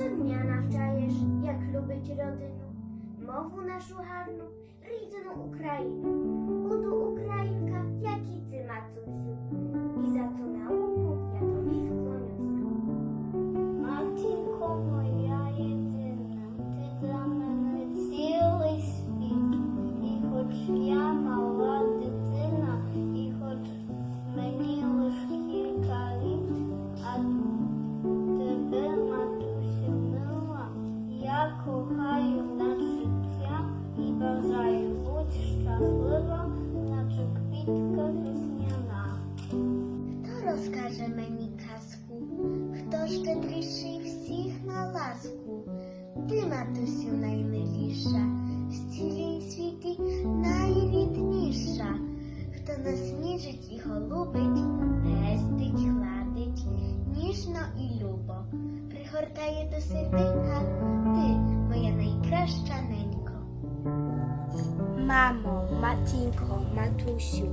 co dnia nawczajesz, jak lubić rodynu, mowu naszą harną, rydną Ukrainy? Хто всіх на ласку? Ти, матусю, наймиліша, в цілій світі найрідніша, хто нас ніжить і голубить, пестить, гладить, ніжно і любо, пригортає до серденька, ти, моя найкраща ненько. Мамо, матінко, матусю,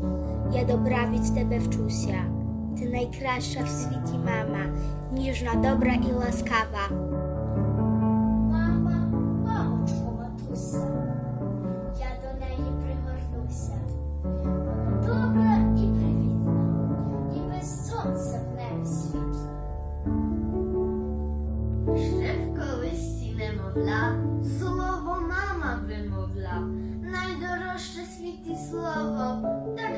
я добра від тебе вчуся. Ти найкраща в світі мама, ніжна, добра і ласкава. Мама, мамочко, матуся, я до неї пригорнуся. Добра і привітна, і без сонця в небі світла. Ще в колисці немовля, слово мама вимовля, найдорожче світі слово, так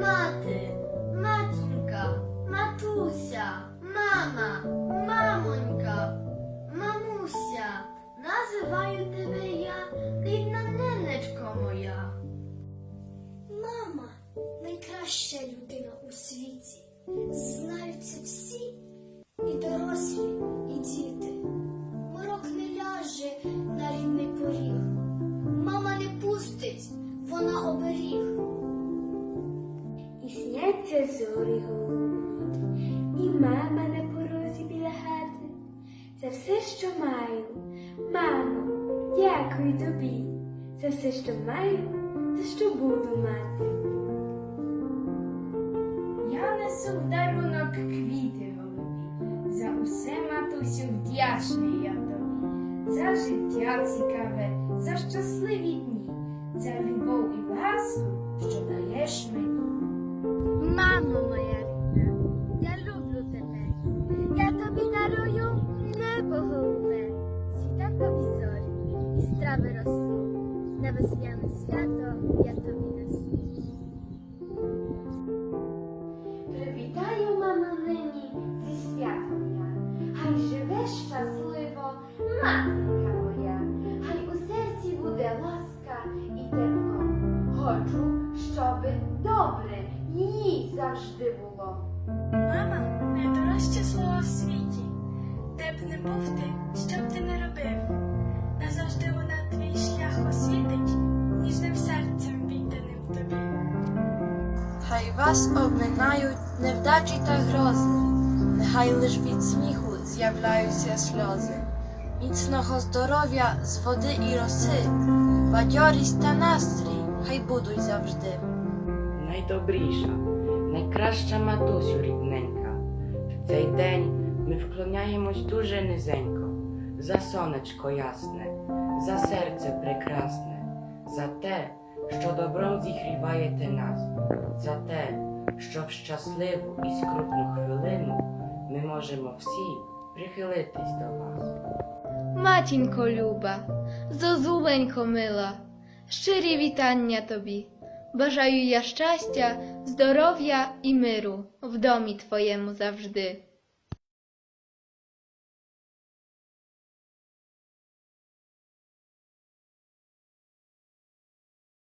Мати, матінка, матуся, мама, мамонька, мамуся, називаю тебе я, рідна ненечко моя. Мама найкраща людина у світі. Знають це всі, і дорослі, і діти. Морок не ляже на рідний поріг. Сняться зорі голубі, і мама на порозі біля хати. Це все, що маю. Мамо, дякую тобі. Це все, що маю, це що буду мати. Я несу в дарунок квіти голубі, за усе матусю вдячний я тобі, за життя цікаве, за щасливі дні, за любов і ласку, що даєш мені. Страви росу. На весняне свято я тобі несу. Привітаю, мамо, нині зі святом я, хай живе щасливо, матінка моя, хай у серці буде ласка і тепло. Хочу, щоби добре їй завжди було. Мама найдорожче слово в світі. Де б не був ти, Хай вас обминають невдачі та грози, нехай лиш від сміху з'являються сльози, міцного здоров'я з води і роси, бадьорість та настрій хай будуть завжди. найдобріша, найкраща матусю рідненька. В цей день ми вклоняємось дуже низенько, за сонечко ясне, за серце прекрасне, за те, що добром зігріваєте нас, за те, що в щасливу і скрутну хвилину ми можемо всі прихилитись до вас. Матінко люба, зозуленько мила, щирі вітання тобі. Бажаю я щастя, здоров'я і миру в домі твоєму завжди.